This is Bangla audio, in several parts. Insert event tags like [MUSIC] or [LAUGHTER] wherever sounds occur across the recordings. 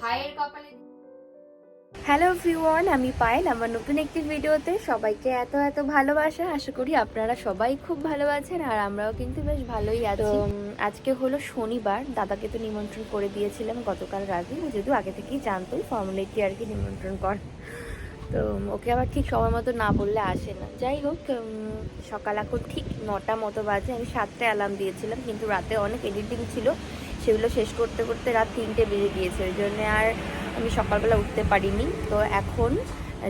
ভাইয়ের কপালে হ্যালো ভিওয়ান আমি পায়েল। আমার নতুন একটি ভিডিওতে সবাইকে এত এত ভালোবাসা। আশা করি আপনারা সবাই খুব ভালো আছেন আর আমরাও কিন্তু বেশ ভালোই আছি। আজকে হলো শনিবার। দাদাকে তো নিমন্ত্রণ করে দিয়েছিলাম গতকাল রাতে। ও যদিও আগে থেকেই জানতোই ফর্মালিটি আর কি নিমন্ত্রণ কর। তো ওকে আবার ঠিক সময় মতো না বললে আসে না। যাই হোক সকাল এখন ঠিক নটা মতো বাজে। আমি সাতটায় অ্যালার্ম দিয়েছিলাম কিন্তু রাতে অনেক এডিটিং ছিল। সেগুলো শেষ করতে করতে রাত তিনটে বেজে গিয়েছে, ওই জন্যে আর আমি সকালবেলা উঠতে পারিনি। তো এখন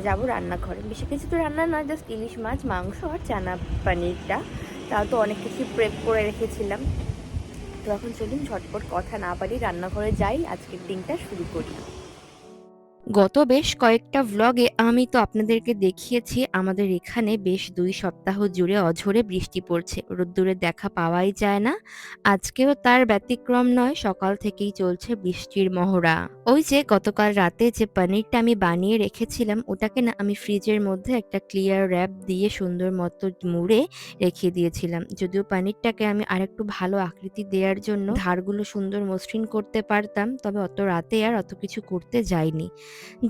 যাব রান্নাঘরে। বেশি কিছু তো রান্না নয় জাস্ট ইলিশ মাছ, মাংস আর চানা পানিরটা। তাও তো অনেক কিছু প্রেপ করে রেখেছিলাম। তো এখন চলুন ঝটপট কথা না পারি রান্নাঘরে যাই। আজকের দিনটা শুরু করি। গত বেশ কয়েকটা ভ্লগে আমি তো আপনাদেরকে দেখিয়েছি, আমাদের এখানে বেশ দুই সপ্তাহ জুড়ে অঝরে বৃষ্টি পড়ছে। রোদ্দুরে দেখা পাওয়াই যায় না। আজকেও তার ব্যতিক্রম নয়, সকাল থেকেই চলছে বৃষ্টির মহড়া। ওই যে গতকাল রাতে যে পনিরটা আমি বানিয়ে রেখেছিলাম, ওটাকে না আমি ফ্রিজের মধ্যে একটা ক্লিয়ার র্যাপ দিয়ে সুন্দর মতো মুড়ে রেখে দিয়েছিলাম। যদিও পনিরটাকে আমি আরেকটু ভালো আকৃতি দেওয়ার জন্য ধারগুলো সুন্দর মসৃণ করতে পারতাম, তবে অত রাতে আর অত কিছু করতে যাইনি।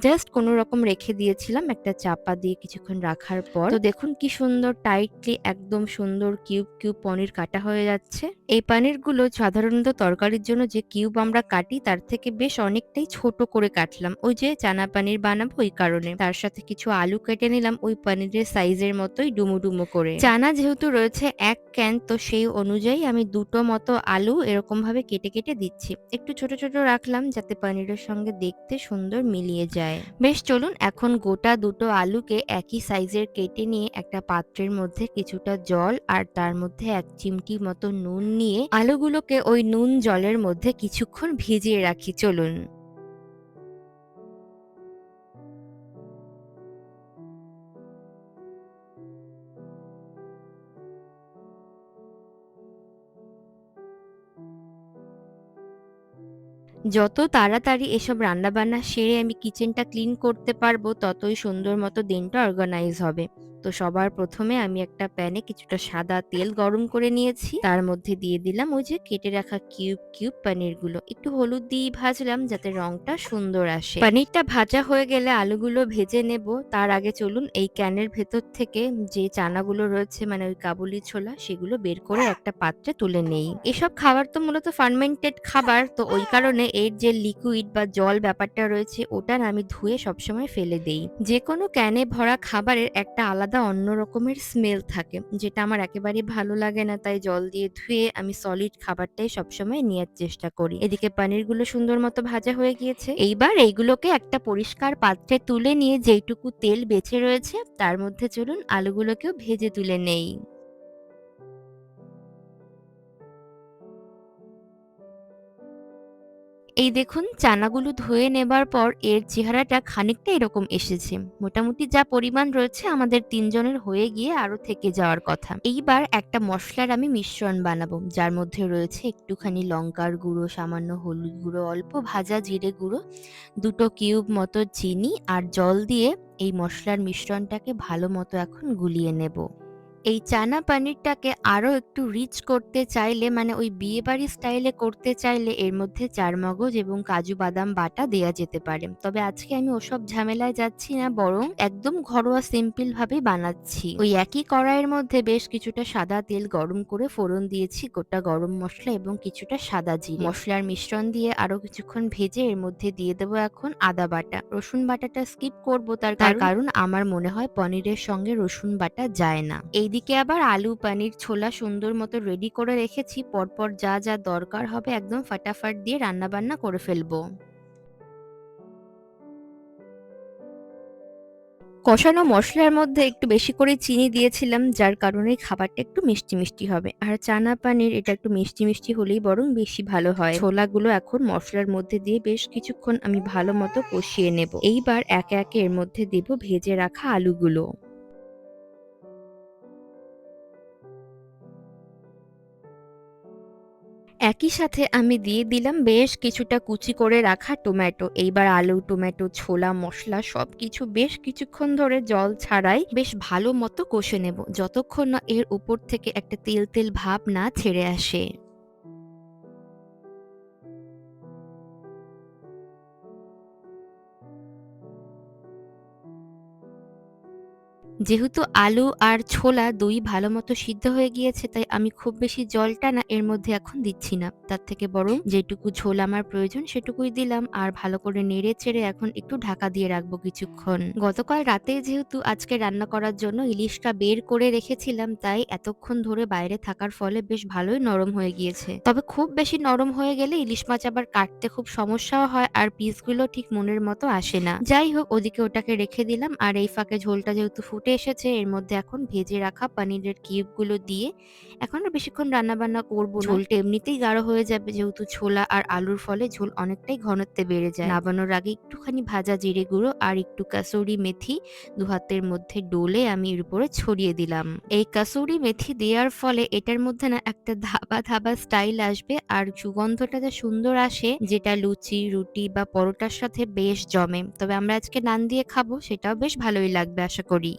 জাস্ট কোনো রকম রেখে দিয়েছিলাম একটা চাপা দিয়ে কিছুক্ষণ রাখার পর। তো দেখুন কি সুন্দর টাইটলি একদম সুন্দর কিউব কিউব পনির কাটা হয়ে যাচ্ছে। এই পনিরগুলো সাধারণত তরকারির জন্য যে কিউব আমরা কাটি, তার থেকে বেশ অনেকটাই ছোট করে কাটলাম। ওই যে চানা পানির বানাবো ওই কারণে। তার সাথে কিছু আলু কেটে নিলাম ওই পনিরের সাইজের মতোই ডুমো ডুমো করে। চানা যেহেতু রয়েছে এক ক্যান, তো সেই অনুযায়ী আমি দুটো মতো আলু এরকম ভাবে কেটে কেটে দিচ্ছি। একটু ছোট ছোট রাখলাম যাতে পনিরের সঙ্গে দেখতে সুন্দর মিলিয়ে যায়। বেশ, চলুন এখন গোটা দুটো আলুকে একই সাইজের কেটে নিয়ে একটা পাত্রের মধ্যে কিছুটা জল আর তার মধ্যে এক চিমটি মতো নুন নিয়ে আলুগুলোকে ওই নুন জলের মধ্যে কিছুক্ষণ ভিজিয়ে রাখি। চলুন। যত তাড়াতাড়ি এসব রান্নাবান্না সেরে আমি কিচেনটা ক্লিন করতে পারব, ততই সুন্দর মতো দিনটা অর্গানাইজ হবে। তো সবার প্রথমে আমি একটা প্যানে কিছুটা সাদা তেল গরম করে নিয়েছি। তার মধ্যে দিয়ে দিলাম ওই যে কেটে রাখা কিউব কিউব পনিরগুলো। একটু হলুদ দিয়ে ভাজলাম যাতে রংটা সুন্দর আসে। পনিরটা ভাজা হয়ে গেলে আলুগুলো ভেজে নেব। তার আগে চলুন এই ক্যানের ভেতর থেকে যে চানাগুলো রয়েছে মানে ওই কাবুলি ছোলা, সেগুলো বের করে একটা পাত্রে তুলে নেই। এসব খাবার তো মূলত ফার্মেন্টেড খাবার। তো ওই কারণে এর যে লিকুইড বা জল ব্যাপারটা রয়েছে, ওটা আমি ধুয়ে সবসময় ফেলে দেই। যে কোনো ক্যানে ভরা খাবারের একটা আলাদা অন্য রকমের স্মেল থাকে, যেটা আমার একেবারে ভালো লাগে না। তাই জল দিয়ে ধুয়ে আমি সলিড খাবারটাই সবসময় নেওয়ার চেষ্টা করি। এদিকে পনিরগুলো সুন্দর মতো ভাজা হয়ে গিয়েছে। এইবার এইগুলোকে একটা পরিষ্কার পাত্রে তুলে নিয়ে যেইটুকু তেল বেঁচে রয়েছে, তার মধ্যে চলুন আলুগুলোকেও ভেজে তুলে নেই। এই দেখুন, চানাগুলো ধুয়ে নেবার পর এর চেহারাটা খানিকটা এরকম এসেছে। মোটামুটি যা পরিমাণ রয়েছে আমাদের তিনজনের হয়ে গিয়ে আরও থেকে যাওয়ার কথা। এইবার একটা মশলার আমি মিশ্রণ বানাবো, যার মধ্যে রয়েছে একটুখানি লঙ্কার গুঁড়ো, সামান্য হলুদ গুঁড়ো, অল্প ভাজা জিরে গুঁড়ো, দুটো কিউব মতো চিনি আর জল দিয়ে এই মশলার মিশ্রণটাকে ভালো মতো এখন গুলিয়ে নেব। এই চানা পানিরটাকে আরও একটু রিচ করতে চাইলে মানে ওই বিয়ে বাড়ি স্টাইলে করতে চাইলে এর মধ্যে চারমগজ এবং কাজু বাদাম বাটা দেয়া যেতে পারে। তবে আজকে আমি ওসব ঝামেলায় যাচ্ছি না বরং একদম ঘরোয়া সিম্পল ভাবে বানাচ্ছি। ওই একই কড়াইয়ের মধ্যে বেশ কিছুটা সাদা তেল গরম করে ফোড়ন দিয়েছি গোটা গরম মশলা এবং কিছুটা সাদা জিরে। মশলার মিশ্রণ দিয়ে আরও কিছুক্ষণ ভেজে এর মধ্যে দিয়ে দেবো এখন আদা বাটা। রসুন বাটাটা স্কিপ করব তার কারণ আমার মনে হয় পনিরের সঙ্গে রসুন বাটা যায় না। এইদিকে আবার আলু, পানির, ছোলা সুন্দর মতো রেডি করে রেখেছি। পরপর যা যা দরকার হবে একদম ফাটাফাট দিয়ে রান্না বান্না করে ফেলব। কষানো মশলার মধ্যে একটু বেশি করে চিনি দিয়েছিলাম, যার কারণে খাবারটা একটু মিষ্টি মিষ্টি হবে। আর চানা পানির, এটা একটু মিষ্টি মিষ্টি হলেই বরং বেশি ভালো হয়। ছোলাগুলো এখন মশলার মধ্যে দিয়ে বেশ কিছুক্ষণ আমি ভালো মতো কষিয়ে নেব। এইবার একে একে এর মধ্যে দেব ভেজে রাখা আলুগুলো। একই সাথে আমি দিয়ে দিলাম বেশ কিছুটা কুচি করে রাখা টমেটো। এইবার আলু, টমেটো, ছোলা, মশলা সব কিছু বেশ কিছুক্ষণ ধরে জল ছাড়াই বেশ ভালো মতো কষে নেব, যতক্ষণ না এর উপর থেকে একটা তেল তেল ভাব না ছেড়ে আসে। যেহেতু আলু আর ছোলা দুই ভালো মতো সিদ্ধ হয়ে গিয়েছে, তাই আমি খুব বেশি জলটা না এর মধ্যে এখন দিচ্ছি না। তার থেকে বরং যেটুকু ঝোল আমার প্রয়োজন সেটুকুই দিলাম আর ভালো করে নেড়ে চেড়ে এখন একটু ঢাকা দিয়ে রাখব কিছুক্ষণ। গতকাল রাতে যেহেতু আজকে রান্না করার জন্য ইলিশটা বের করে রেখেছিলাম, তাই এতক্ষণ ধরে বাইরে থাকার ফলে বেশ ভালোই নরম হয়ে গিয়েছে। তবে খুব বেশি নরম হয়ে গেলে ইলিশ মাছ আবার কাটতে খুব সমস্যাও হয় আর পিসগুলো ঠিক মনের মতো আসে না। যাই হোক, ওদিকে ওটাকে রেখে দিলাম আর এই ফাঁকে ঝোলটা যেহেতু ফুটে এসেছে এর মধ্যে এখন ভেজে রাখা পনিরের কিউবগুলো দিয়ে এখন আর বেশিক্ষণ রান্না বান্না করব ঝোলটা এমনিতেই গাঢ় হয়ে যাবে যেহেতু ছোলা আর আলুর ফলে ঝোল অনেকটাই ঘনত্বে বেড়ে যায়। নাবানোর আগে একটুখানি ভাজা জিরে গুঁড়ো আর একটু কাসুরি মেথি দু হাতের মধ্যে ডোলে আমি এর উপরে ছড়িয়ে দিলাম। এই কাসুরি মেথি দেওয়ার ফলে এটার মধ্যে না একটা ধাবা ধাবা স্টাইল আসবে আর সুগন্ধটা যা সুন্দর আসে যেটা লুচি রুটি বা পরোটার সাথে বেশ জমে। তবে আমরা আজকে নান দিয়ে খাব সেটাও বেশ ভালোই লাগবে আশা করি।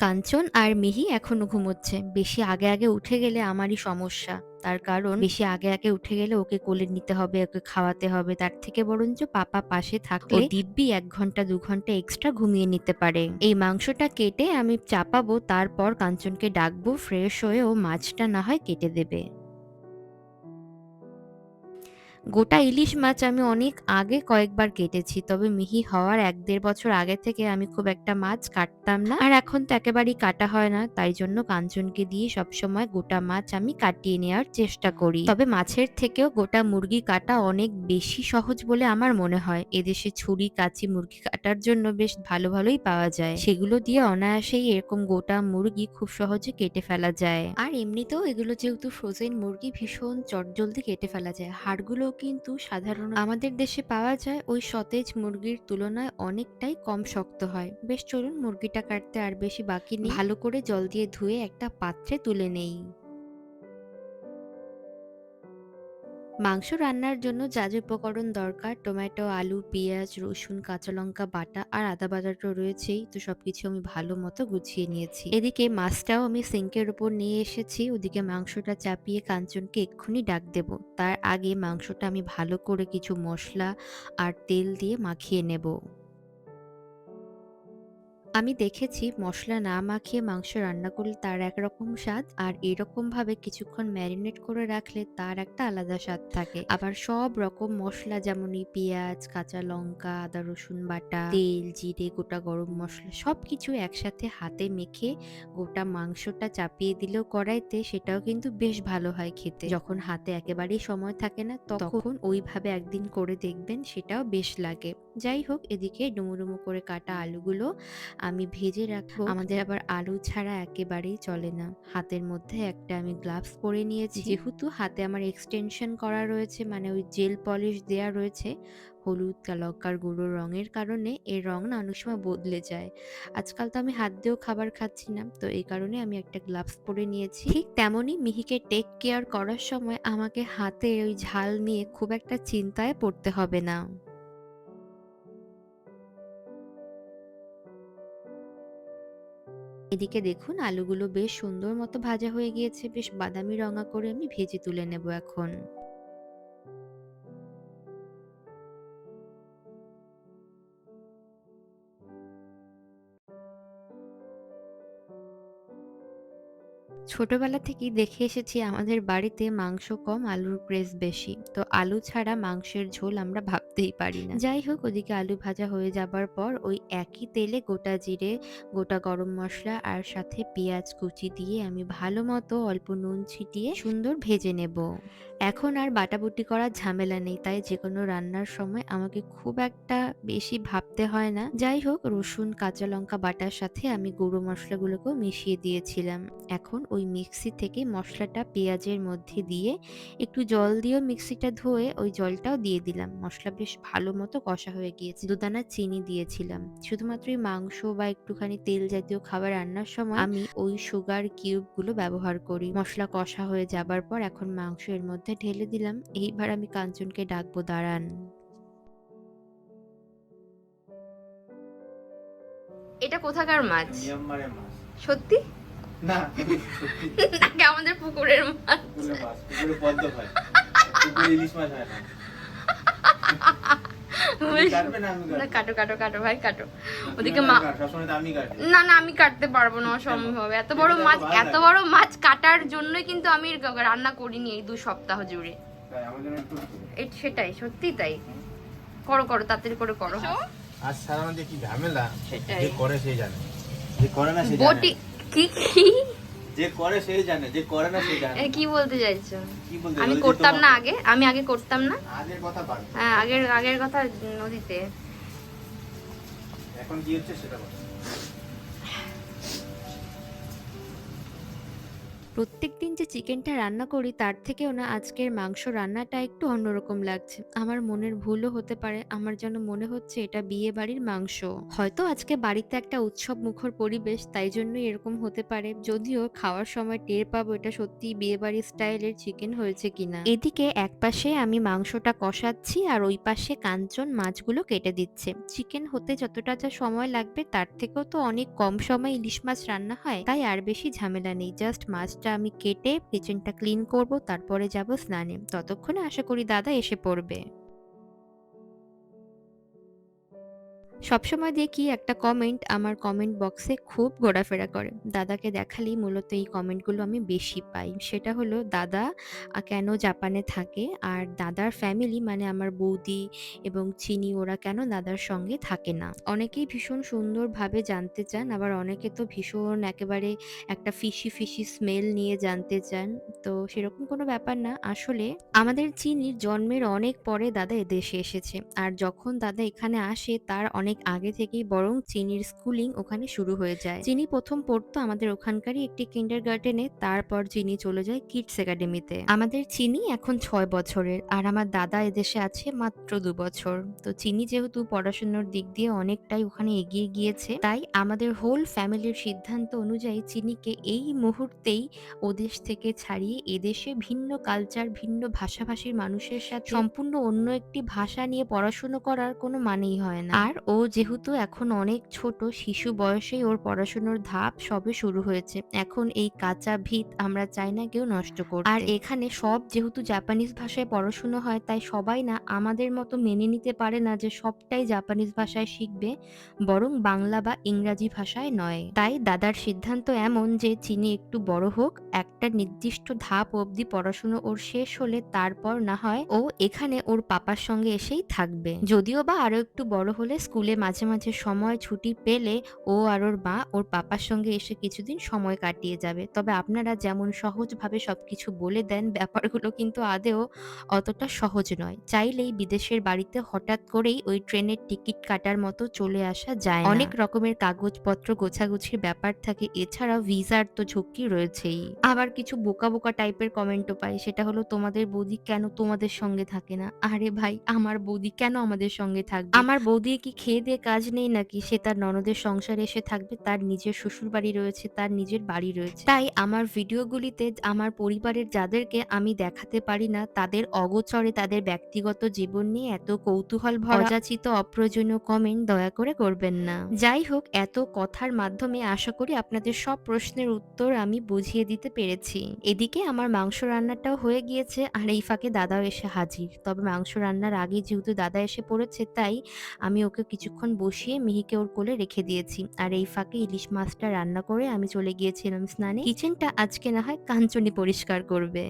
কাঞ্চন আর মিহি এখনও ঘুমোচ্ছে। বেশি আগে আগে উঠে গেলে আমারই সমস্যা। তার কারণ বেশি আগে আগে উঠে গেলে ওকে কোলে নিতে হবে ওকে খাওয়াতে হবে। তার থেকে বরঞ্চ পাপা পাশে থাকলে দিব্যি এক ঘণ্টা দু ঘণ্টা এক্সট্রা ঘুমিয়ে নিতে পারে। এই মাংসটা কেটে আমি চাপাবো তারপর কাঞ্চনকে ডাকবো ফ্রেশ হয়ে ও মাছটা না হয় কেটে দেবে। গোটা ইলিশ মাছ আমি অনেক আগে কয়েকবার কেটেছি, তবে মিহি হওয়ার এক দেড় বছর আগে থেকে আমি খুব একটা মাছ কাটতাম না। আর এখন তো একেবারেই কাটা হয় না, তাই জন্য কাঞ্চনকে দিয়ে সবসময় গোটা মাছ আমি কাটিয়ে নেওয়ার চেষ্টা করি। তবে মাছের থেকেও গোটা মুরগি কাটা অনেক বেশি সহজ বলে আমার মনে হয়। এদেশে ছুরি, কাচি মুরগি কাটার জন্য বেশ ভালো ভালোই পাওয়া যায়। সেগুলো দিয়ে অনায়াসেই এরকম গোটা মুরগি খুব সহজে কেটে ফেলা যায়। আর এমনিতেও এগুলো যেহেতু ফ্রোজেন মুরগি ভীষণ চটজলদি কেটে ফেলা যায়। হাড়গুলো কিন্তু সাধারণ আমাদের দেশে পাওয়া যায় ওই সতেজ মুরগির তুলনায় অনেকটাই কম শক্ত হয়। বেশ চলুন মুরগিটা কাটতে আর বেশি বাকি নেই। ভালো করে জল দিয়ে ধুয়ে একটা পাত্রে তুলে নেই। মাংস রান্নার জন্য যা যা উপকরণ দরকার, টমেটো, আলু, পেঁয়াজ, রসুন, কাঁচা লঙ্কা, বাটা আর আদা বাটা তো রয়েছেই, তো সবকিছু আমি ভালো মতো গুছিয়ে নিয়েছি। এদিকে মাছটাও আমি সিঙ্কের উপর নিয়ে এসেছি, ওদিকে মাংসটা চাপিয়ে কাঞ্চনকে এক্ষুনি ডাক দেব। তার আগে মাংসটা আমি ভালো করে কিছু মশলা আর তেল দিয়ে মাখিয়ে নেব। আমি দেখেছি মশলা না মাখিয়ে মাংস রান্না করলে তার একরকম স্বাদ আর এরকম ভাবে কিছুক্ষণ ম্যারিনেট করে রাখলে তার একটা আলাদা স্বাদ থাকে। আবার সব রকম মশলা যেমন পেঁয়াজ, কাঁচা লঙ্কা, আদা, রসুন বাটা, তেল, জিরে, গোটা গরম মশলা সব কিছু একসাথে হাতে মেখে গোটা মাংসটা চাপিয়ে দিলেও কড়াইতে সেটাও কিন্তু বেশ ভালো হয় খেতে। যখন হাতে একেবারেই সময় থাকে না তখন ওইভাবে একদিন করে দেখবেন সেটাও বেশ লাগে। যাই হোক, এদিকে ডুমুডুমু করে কাটা আলুগুলো আমি ভেজে রাখব। আমাদের আবার আলু ছাড়া একেবারেই চলে না। হাতের মধ্যে একটা আমি গ্লাভস পরে নিয়েছি। যেহেতু হাতে আমার এক্সটেনশন করা রয়েছে মানে ওই জেল পলিশ দেয়া রয়েছে হলুদ লঙ্কার গুঁড়ো রঙের কারণে এর রং না অনেক সময় বদলে যায়। আজকাল তো আমি হাত দিয়েও খাবার খাচ্ছি না তো এই কারণে আমি একটা গ্লাভস পরে নিয়েছি। ঠিক তেমনই মিহিকে টেক কেয়ার করার সময় আমাকে হাতে ওই ঝাল নিয়ে খুব একটা চিন্তায় পড়তে হবে না। এদিকে দেখুন, আলুগুলো বেশ সুন্দর মতো ভাজা হয়ে গিয়েছে। বেশ বাদামি রঙা করে আমি ভেজে তুলে নেব এখন। ছোটবেলা থেকেই দেখে এসেছি আমাদের বাড়িতে মাংস কম, আলুর ক্রেজ বেশি। তো আলু ছাড়া মাংসের ঝোল আমরা ভাবতেই পারি না। যাই হোক, ওদিকে আলু ভাজা হয়ে যাবার পর ওই একই তেলে গোটা জিরে, গোটা গরম মশলা আর সাথে পেঁয়াজ কুচি দিয়ে আমি ভালো মতো অল্প নুন ছিটিয়ে সুন্দর ভেজে নেব। এখন আর বাটাবুটি করার ঝামেলা নেই, তাই যে কোনো রান্নার সময় আমাকে খুব একটা বেশি ভাবতে হয় না। যাই হোক, রসুন, কাঁচা লঙ্কা বাটার সাথে আমি গুঁড়ো মশলাগুলোকেও মিশিয়ে দিয়েছিলাম। এখন ওই মিক্সি থেকে মশলাটা পেঁয়াজের মধ্যে দিয়ে একটু জল দিয়েও মিক্সিটা ধুয়ে ওই জলটাও দিয়ে দিলাম। মশলা বেশ ভালো মতো কষা হয়ে গিয়েছে। দুদানা চিনি দিয়েছিলাম। শুধুমাত্র মাংস বা একটুখানি তেল জাতীয় খাবার রান্নার সময় আমি ওই সুগার কিউবগুলো ব্যবহার করি। মশলা কষা হয়ে যাবার পর এখন মাংস এর মধ্যে ঢেলে দিলাম। এইবার আমি কাঞ্চনকে ডাকবো দাঁড়ান। এটা কোথাকার মাছ। সত্যি? না। নাকি আমাদের পুকুরের মাছ? পুকুরে পদ্ম হয়। পুকুরে ইলিশ মাছ হয় না। না আমি কাটো কাটো কাটো ভাই কাটো। ওদিকে তুমি মা না কাটো, সবসময় তো আমি কাটি। না না আমি কাটতে পারব না অসম্ভব হবে। এত বড় মাছ এত বড় মাছ কাটার জন্যই কিন্তু আমি রান্না করিনি এই দু সপ্তাহ জুড়ে। সেটাই সত্যি তাই। করো করো তাড়াতাড়ি করে করো। আজ সারানো যে কি ঝামেলা? সেটাই। করে সেই জানে। যে করে না সে বটি জানে কি কি? যে করে সেই জানে যে করে না সে জানে কি বলতে চাইছো? আমি করতাম না আগে আমি আগে করতাম না। আগের কথা বাদ হ্যাঁ আগের আগের কথা নদীতে। এখন কি হচ্ছে সেটা বলো। প্রত্যেক দিন যে চিকেনটা রান্না করি, তার থেকেও না আজকের মাংস রান্নাটা একটু অন্যরকম লাগছে। আমার মনের ভুলও হতে পারে, আমার যেন মনে হচ্ছে এটা বিয়ে বাড়ির মাংস। হয়তো আজকে বাড়িতে একটা উৎসব মুখর পরিবেশ, তাই জন্যই এরকম হতে পারে। যদিও খাওয়ার সময় টের পাবো এটা সত্যি বিয়ে বাড়ির স্টাইলের চিকেন হয়েছে কিনা। এদিকে এক পাশে আমি মাংসটা কষাচ্ছি আর ওই পাশে কাঞ্চন মাছগুলো কেটে দিচ্ছে। চিকেন হতে যতটা যা সময় লাগবে, তার থেকেও তো অনেক কম সময় ইলিশ মাছ রান্না হয়, তাই আর বেশি ঝামেলা নেই। জাস্ট মাছটা আমি কেটে কিচেনটা ক্লিন করব তারপরে যাব স্নানে। ততক্ষণে আশা করি দাদা এসে পড়বে। সবসময় দেখি একটা কমেন্ট আমার কমেন্ট বক্সে খুব ঘোরাফেরা করে। দাদাকে দেখালেই মূলত এই কমেন্টগুলো আমি বেশি পাই। সেটা হলো, দাদা কেন জাপানে থাকে? আর দাদার ফ্যামিলি মানে আমার বৌদি এবং চিনি, ওরা কেন দাদার সঙ্গে থাকে না? অনেকেই ভীষণ সুন্দরভাবে জানতে চান, আবার অনেকে তো ভীষণ একেবারে একটা ফিশি ফিশি স্মেল নিয়ে জানতে চান। তো সেরকম কোনো ব্যাপার না। আসলে আমাদের চিনির জন্মের অনেক পরে দাদা এদেশে এসেছে। আর যখন দাদা এখানে আসে, তার অনেক আগে থেকেই বরং চিনির স্কুলিং ওখানে শুরু হয়ে যায়। চিনি প্রথম পড়তো আমাদের ওখানকারই একটি কিন্ডার গার্ডেনে তারপর চিনি চলে যায় কিডস একাডেমিতে। আমাদের চিনি এখন ছয় বছরের, আর আমার দাদা এদেশে আছে মাত্র দু বছর। তো চিনি যেহেতু পড়াশোনার দিক দিয়ে অনেকটাই ওখানে এগিয়ে গিয়েছে, তাই আমাদের হোল ফ্যামিলির সিদ্ধান্ত অনুযায়ী চিনিকে এই মুহূর্তেই ওদেশ থেকে ছাড়িয়ে এদেশে ভিন্ন কালচার ভিন্ন ভাষাভাষীর মানুষের সাথে সম্পূর্ণ অন্য একটি ভাষা নিয়ে পড়াশুনো করার কোনো মানেই হয় না। আর ও যেহেতু এখন অনেক ছোট, শিশু বয়সেই ওর পড়াশোনার ধাপ সবে শুরু হয়েছে। এখন এই কাঁচা ভিত আমরা চাই না কেউ নষ্ট করতে। আর এখানে সব যেহেতু জাপানিজ ভাষায় পড়াশোনা হয়, তাই সবাই না আমাদের মতো মেনে নিতে পারে না যে সবটাই জাপানিজ ভাষায় শিখবে, বরং বাংলা বা ইংরাজি ভাষায় নয়। তাই দাদার সিদ্ধান্ত এমন যে চিনি একটু বড় হোক, একটা নির্দিষ্ট ধাপ অবধি পড়াশুনো ওর শেষ হলে তারপর না হয় ও এখানে ওর পাপার সঙ্গে এসেই থাকবে। যদিও বা আরও একটু বড় হলে স্কুলে মাঝে মাঝে সময় ছুটি পেলে ও আর ওর মা ওর পাপার সঙ্গে এসে কিছুদিন সময় কাটিয়ে যাবে। তবে আপনারা যেমন সহজভাবে সব কিছু বলে দেন, ব্যাপারগুলো কিন্তু আদেও অতটা সহজ নয়। চাইলেই বিদেশের বাড়িতে হঠাৎ করেই ওই ট্রেনের টিকিট কাটার মতো চলে আসা যায় অনেক রকমের কাগজপত্র গোছাগুছির ব্যাপার থাকে এছাড়া ভিসার তো ঝুঁকি রয়েছেই। আবার কিছু বোকা বোকা টাইপের কমেন্টও পাই, সেটা হলো, তোমাদের বৌদি কেন তোমাদের সঙ্গে থাকে না? আরে ভাই, আমার বৌদি কেন আমাদের সঙ্গে থাকবে? আমার বৌদি কি খেয়ে দিয়ে কাজ নেই নাকি? সে তার ননদের সংসারে এসে থাকবে, তার নিজের শ্বশুর বাড়ি রয়েছে, তার নিজের বাড়ি রয়েছে। তাই আমার ভিডিওগুলিতে আমার পরিবারের যাদেরকে আমি দেখাতে পারি না, তাদের অগোচরে তাদের ব্যক্তিগত জীবন নিয়ে এত কৌতূহল ভরা অযাচিত, অপ্রয়োজনীয় কমেন্ট দয়া করে করবেন না। যাই হোক, এত কথার মাধ্যমে আশা করি আপনাদের সব প্রশ্নের উত্তর আমি বুঝিয়ে দিতে পেরেছি। এদিকে আমার মাংস রান্নাটাও হয়ে গিয়েছে, আর এই ফাঁকে দাদাও এসে হাজির। তবে মাংস রান্নার আগে যেহেতু দাদা এসে পড়েছে, তাই আমি ওকে কিছুক্ষণ বসিয়ে মিহিকে ওর কোলে রেখে দিয়েছি। আর এই ফাঁকে ইলিশ মাছটা রান্না করে আমি চলে গিয়েছিলাম স্নানে। কিচেনটা আজকে না হয় কাঞ্চনি পরিষ্কার করবে।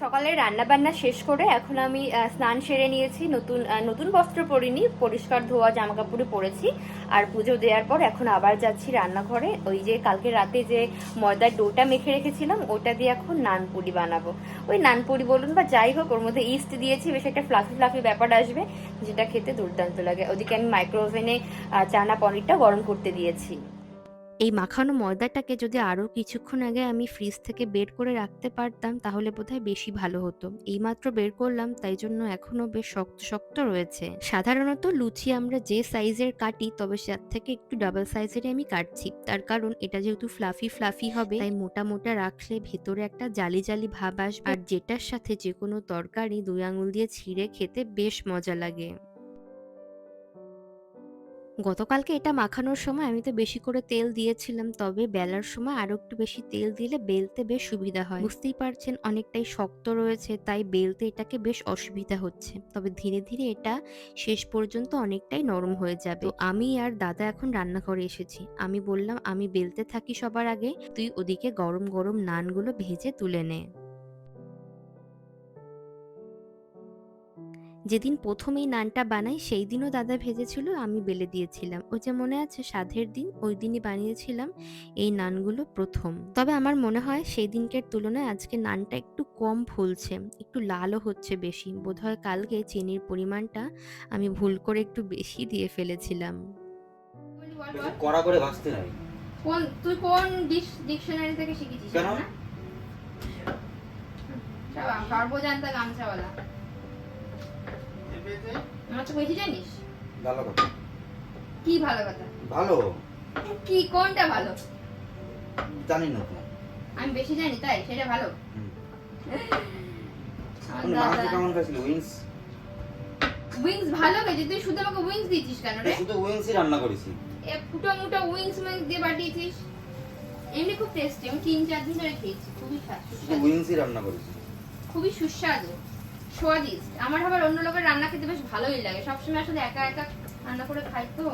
সকালে রান্না বান্না শেষ করে এখন আমি স্নান সেরে নিয়েছি। নতুন নতুন বস্ত্র পরিনি, পরিষ্কার ধোয়া জামা কাপড়ে পরেছি। আর পুজো দেওয়ার পর এখন আবার যাচ্ছি রান্নাঘরে। ওই যে কালকে রাতে যে ময়দার ডোটা মেখে রেখেছিলাম, ওটা দিয়ে এখন নানপুরি বানাবো। ওই নানপুরি বলুন বা যাই হোক, ওর মধ্যে ইস্ট দিয়েছি, বেশ একটা ফ্লাফি ফ্লাফি ব্যাপার আসবে, যেটা খেতে দুর্দান্ত লাগে। ওদিকে আমি মাইক্রো ওভেনে চানা পনিরটা গরম করতে দিয়েছি। এই মাখানো ময়দাটাকে যদি আরও কিছুক্ষণ আগে আমি ফ্রিজ থেকে বের করে রাখতে পারতাম, তাহলে বোধহয় বেশি ভালো হতো। এইমাত্র বের করলাম, তাই জন্য এখনও বেশ শক্ত শক্ত রয়েছে। সাধারণত লুচি আমরা যে সাইজের কাটি, তবে তার থেকে একটু ডাবল সাইজেরই আমি কাটছি। তার কারণ এটা যেহেতু ফ্লাফি ফ্লাফি হবে, তাই মোটা মোটা রাখলে ভেতরে একটা জালি জালি ভাব আসবে। আর যেটার সাথে যে কোনো তরকারি দুই আঙুল দিয়ে ছিঁড়ে খেতে বেশ মজা লাগে। গতকালকে এটা মাখানোর সময় আমি তো বেশি করে তেল দিয়েছিলাম, তবে বেলার সময় আরও একটু বেশি তেল দিলে বেলতে বেশ সুবিধা হয়। বুঝতেই পারছেন, অনেকটাই শক্ত রয়েছে, তাই বেলতে এটাকে বেশ অসুবিধা হচ্ছে। তবে ধীরে ধীরে এটা শেষ পর্যন্ত অনেকটাই নরম হয়ে যাবে। আমি আর দাদা এখন রান্নাঘরে এসেছি। আমি বললাম, আমি বেলতে থাকি সবার আগে, তুই ওদিকে গরম গরম নানগুলো ভেজে তুলে নে। যেদিন প্রথম এই নানটা বানাই সেই দিনও দাদা ভেজেছিল আমি বেলে দিয়েছিলাম। ওই যে মনে আছে সাধের দিন ওই দিনই বানিয়েছিলাম এই নানগুলো প্রথম। তবে আমার মনে হয় সেই দিনকের তুলনায় আজকে নানটা একটু কম ফুলছে একটু লালও হচ্ছে বেশি। বোধহয় কালকে চিনির পরিমাণটা আমি ভুল করে একটু বেশি দিয়ে ফেলেছিলাম। কড়া করে ভাজতে নাই কোন তুই কোন ডিকশনারি থেকে শিখেছিস? কেন? গামছাওয়ালা। আমার তো বেশি জানিস? ভালো কথা। কি ভালো কথা? ভালো? কি কোনটা ভালো? জানি না তো। আমি বেশি জানি তাই সেটা ভালো। হুম। আমার তুমি দাদা- মাংস কেমন খাইছিল উইংস? উইংস ভালো গেছে তুই শুধু আমাকে উইংস দিচ্ছিস কেন রে? শুধু উইংসই রান্না করেছি। এ ফুটো মুটো উইংস উইংস দিয়ে পাঠিয়েছিস। এমনি খুব টেস্টি আমি তিন চার দিন ধরে খেয়েছি। খুবই স্বাদ- উইংসই রান্না করেছি। খুবই সুস্বাদু। স্বাদিষ্ট আমার আবার অন্য লোকের রান্না খেতে বেশ ভালোই লাগে। সবসময় আসলে একা একা রান্না করে খাই তো।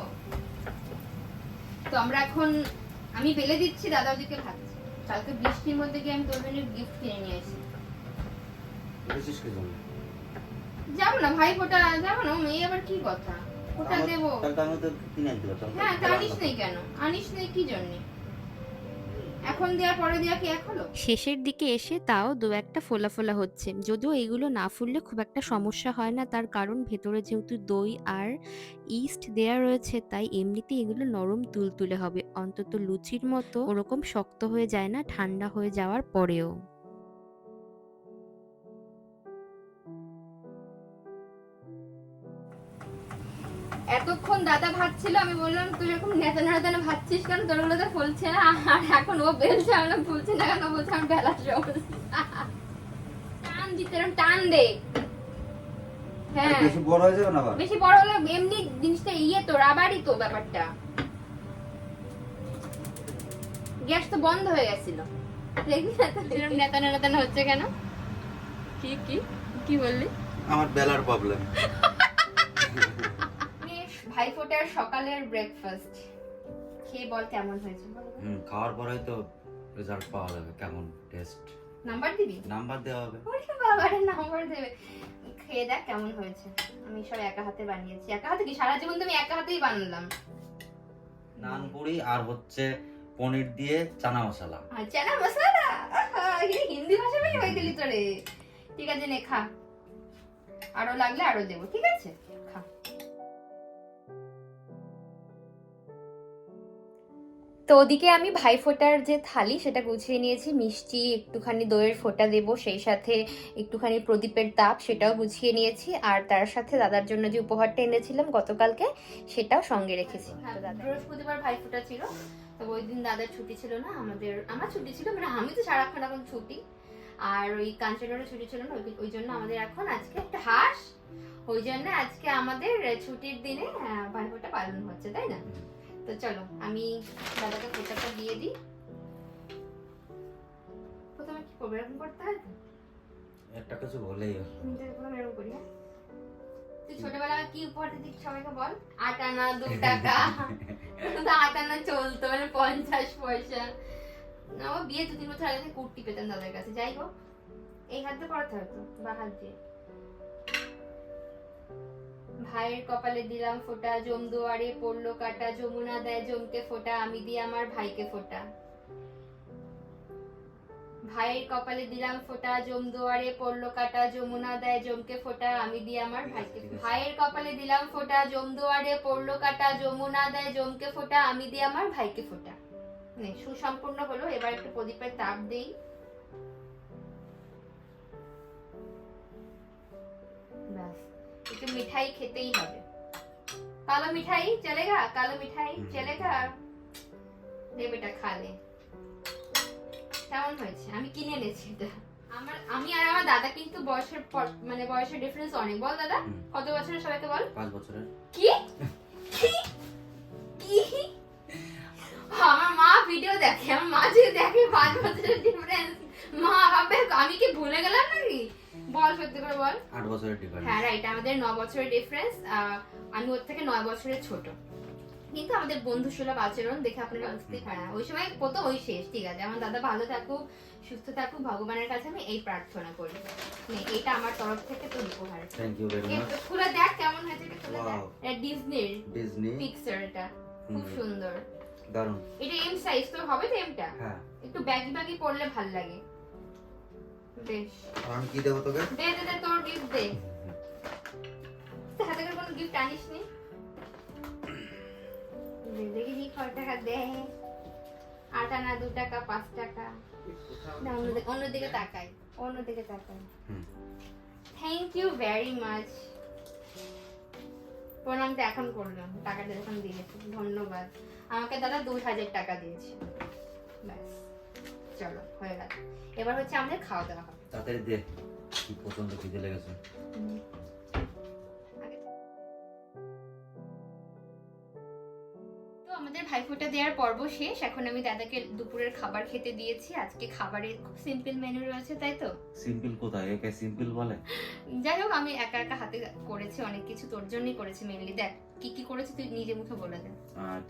তো আমরা এখন আমি বেলে দিচ্ছি দাদা ওদিকে ভাবছি কালকে বৃষ্টির মধ্যে গিয়ে আমি তোর জন্য গিফট কিনে নিয়ে আসি। যাব না ভাই ফোটা যাব না। মেয়ে আবার কি কথা? ফোটা দেবো? হ্যাঁ তা আনিস নেই কেন? আনিস নেই কি জন্যে? এখন দেওয়ার পরে দেওয়া কি এক হলো? শেষের দিকে এসে তাও দু একটা ফোলা ফোলা হচ্ছে। যদিও এগুলো না ফুললে খুব একটা সমস্যা হয় না, তার কারণ ভেতরে যেহেতু দই আর ইস্ট দেয়া রয়েছে, তাই এমনিতে এগুলো নরম তুলতুলে হবে। অন্তত লুচির মতো ওরকম শক্ত হয়ে যায় না, ঠান্ডা হয়ে যাওয়ার পরেও। এতক্ষণ দাদা ভাবছিল আমি বললাম তুই এরকম নেতা নেতা ভাবছিস কেন? তোরগুলো তো ফুলছে না। আর এখন ও বেলছে আমি ফুলছে না কেন? বলছে আমি বেলার সমস্যা টান দিতে এরকম টান দে। হ্যাঁ। বেশি বড় হয়ে যাবে না বেশি বড় হলে এমনি জিনিসটা ইয়ে তো রাবারই তো ব্যাপারটা। গ্যাস তো বন্ধ হয়ে গেছিল। দেখবি না এরকম নেতা নেতা হচ্ছে কেন? কি কি কি বললি? আমার বেলার প্রবলেম [LAUGHS] ভাই ফোটার সকালের ব্রেকফাস্ট খেয়ে বল কেমন হয়েছে? হুম খাওয়ার পরেই তো রেজাল্ট পাওয়া যাবে কেমন টেস্ট নাম্বার দিবি? নাম্বার দেওয়া হবে। ওরে বাবারে নাম্বার দেবে। খেয়ে দেখ কেমন হয়েছে। আমি সব একা হাতে বানিয়েছি। একা হাতে কি? সারা জীবন তো আমি একা হাতেই বানালাম। নান পুরি আর হচ্ছে পনির দিয়ে চানা মশলা। আর চানা মশলা? হিন্দি ভাষা বলে হয়ে গেলি তোরে ঠিক আছে নে খা। আরও লাগলে আরও দেবো ঠিক আছে? তো ওদিকে আমি ভাই ফোটার যে থালি সেটা গুছিয়ে নিয়েছি মিষ্টি একটুখানি দইয়ের ফোঁটা দেবো সেই সাথে একটুখানি প্রদীপের তাপ সেটাও গুছিয়ে নিয়েছি। আর তার সাথে দাদার জন্য যে উপহারটা এনেছিলাম গতকালকে সেটাও সঙ্গে রেখেছি। হ্যাঁ, বৃহস্পতিবার ভাইফোঁটা ছিল। তো ওই দিন দাদার ছুটি ছিল না আমাদের আমার ছুটি ছিল মানে আমি তো সারাক্ষণ এখন ছুটি। আর ওই কাঞ্চনেরও ছুটি ছিল না ওই- জন্য আমাদের এখন আজকে একটা হাঁস। ওই জন্য আজকে আমাদের ছুটির দিনে ভাইফোঁটা পালন হচ্ছে তাই না? তো চলো আমি দাদাকে ফোঁটাটা দিয়ে দিই। প্রথমে কি করব এরকম করতে হয় তো? একটা কিছু বলেই এরকম করি হ্যাঁ? তুই ছোটবেলায় কি উপহার দিতি সবাইকে বল? আট আনা দু টাকা [LAUGHS] আট আনা চলতো মানে পঞ্চাশ পয়সা। না ও বিয়ে দু তিন বছর আগে কুর্তি পেতাম দাদার কাছে। যাই হোক এই হাত দিয়ে পড়াতে হতো বা হাত দিয়ে। ভাইয়ের কপালে দিলাম ফোঁটা জম দুয়ারে পড়ল কাটা যমুনা দেয় জমকে ফোঁটা আমি দিয়ে আমার ভাইকে ফোঁটা। ভাইয়ের কপালে দিলাম ফোঁটা জম দুয়ারে পড়ল কাটা যমুনা দেয় জমকে ফোঁটা আমি দিয়ে আমার ভাইকে ভাইয়ের কপালে দিলাম ফোঁটা জম দুয়ারে পড়ল কাটা যমুনা দেয় জমকে ফোঁটা আমি দিয়ে আমার ভাইকে ফোঁটা। সুসম্পূর্ণ হলো এবার একটু প্রদীপের তাপ দেই। ব্যাস। একটু মিঠাই খেতেই হবে কালো মিঠাই চলেগা কালো মিঠাই চলেগা দে বেটা খা কেমন হয়েছে? আমি কিনে এনেছি এটা। আমার আমি আর আমার দাদা কিন্তু বয়সের মানে বয়সের ডিফারেন্স অনেক। বল দাদা কত বছরের সবাইকে বল? পাঁচ বছরের। কি? আমার মা ভিডিও দেখে আমার মা যদি দেখে পাঁচ বছরের ডিফারেন্স মা ভাবে আমি কি ভুলে গেলাম নাকি? বল সত্যি করে বল। আট বছরের ডিফারেন্স হ্যাঁ রাইট আমাদের ন বছরের ডিফারেন্স আমি ওর থেকে নয় বছরের ছোট। কিন্তু আমাদের বন্ধু সুলভ আচরণ দেখে আপনারা বুঝতেই পারেন। ওই সময় প্রথম ওই শেষ ঠিক আছে? আমার দাদা ভালো থাকুক সুস্থ থাকুক ভগবানের কাছে আমি এই প্রার্থনা করি। এটা আমার তরফ থেকে তোর উপহার। থ্যাংক ইউ ভেরি মাচ খুলে দেখ কেমন হয়েছে এটা খুলে দেখ। এটা ডিজনির ডিজনি পিকচার এটা। খুব সুন্দর। দারুণ। এটা এম সাইজ তো হবে তো এমটা হ্যাঁ। একটু ব্যাগি ব্যাগি পড়লে ভালো লাগে। বেশ আমি কি দেবো তোকে? দে দে দে তোর গিফট দে। হাতে করে কোনো গিফট আনিস নি দেখি দি কয় টাকা দে। আট আনা দু টাকা পাঁচ টাকা। অন্যদিকে তাকাই। অন্যদিকে তাকাই। থ্যাংক ইউ ভেরি মাচ প্রণামটা এখন করলাম। টাকাটা যখন দিয়েছে ধন্যবাদ। আমাকে দাদা দুই হাজার টাকা দিয়েছে। চলো হয়ে গেল। এবার হচ্ছে আমাদের খাওয়া দাওয়া হবে। তাড়াতাড়ি দে কি খিদে লেগেছে। তো আমাদের ভাইফোঁটা দেওয়ার পর্ব শেষ। এখন আমি দাদাকে দুপুরের খাবার খেতে দিয়েছি। আজকে খাবারের খুব সিম্পল মেনু রয়েছে তাই তো? সিম্পল কোথায়? একে সিম্পল বলে? যাই হোক আমি একা একা হাতে করেছি অনেক কিছু তোর জন্যই করেছি মেনলি দেখ কি কি করেছি তুই নিজে মুখে বলে দে।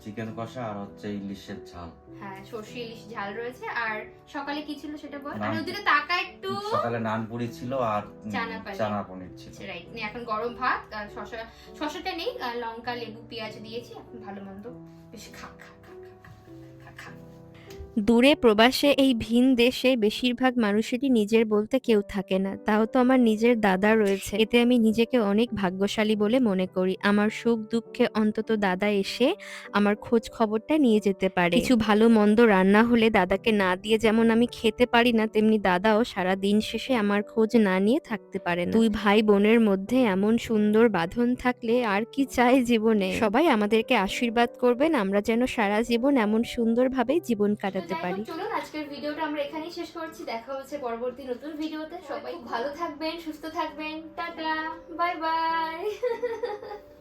চিকেন কষা আর হচ্ছে ইলিশের ঝাল। হ্যাঁ সর্ষে ইলিশ ঝাল রয়েছে। আর সকালে কি ছিল সেটা বল? আর। ওদিকে তাকা একটু। সকালে নান পুরি ছিল আর চানা পনির। ছিল। রাইট এখন গরম ভাত আর শশা শশাটা নেই লঙ্কা লেবু পেঁয়াজ দিয়েছি এখন ভালো মন্দ বেশ খাক খা দূরে প্রবাসে এই ভিন দেশে বেশিরভাগ মানুষেরই নিজের বলতে কেউ থাকে না। তাও তো আমার নিজের দাদা রয়েছে। এতে আমি নিজেকে অনেক ভাগ্যশালী বলে মনে করি। আমার সুখ দুঃখে অন্তত দাদা এসে আমার খোঁজ খবরটা নিয়ে যেতে পারে। কিছু ভালো মন্দ রান্না হলে দাদাকে না দিয়ে যেমন আমি খেতে পারি না, তেমনি দাদাও সারা দিন শেষে আমার খোঁজ না নিয়ে থাকতে পারে না। দুই ভাই বোনের মধ্যে এমন সুন্দর বাঁধন থাকলে আর কি চাই জীবনে? সবাই আমাদেরকে আশীর্বাদ করবেন, আমরা যেন সারা জীবন এমন সুন্দরভাবে জীবন কাটাতে হোক, পারি। চলুন আজকের ভিডিওটা আমরা এখানেই শেষ করছি। দেখা হচ্ছে পরবর্তী নতুন ভিডিওতে। সবাই ভালো থাকবেন সুস্থ থাকবেন। Tata bye bye. [LAUGHS]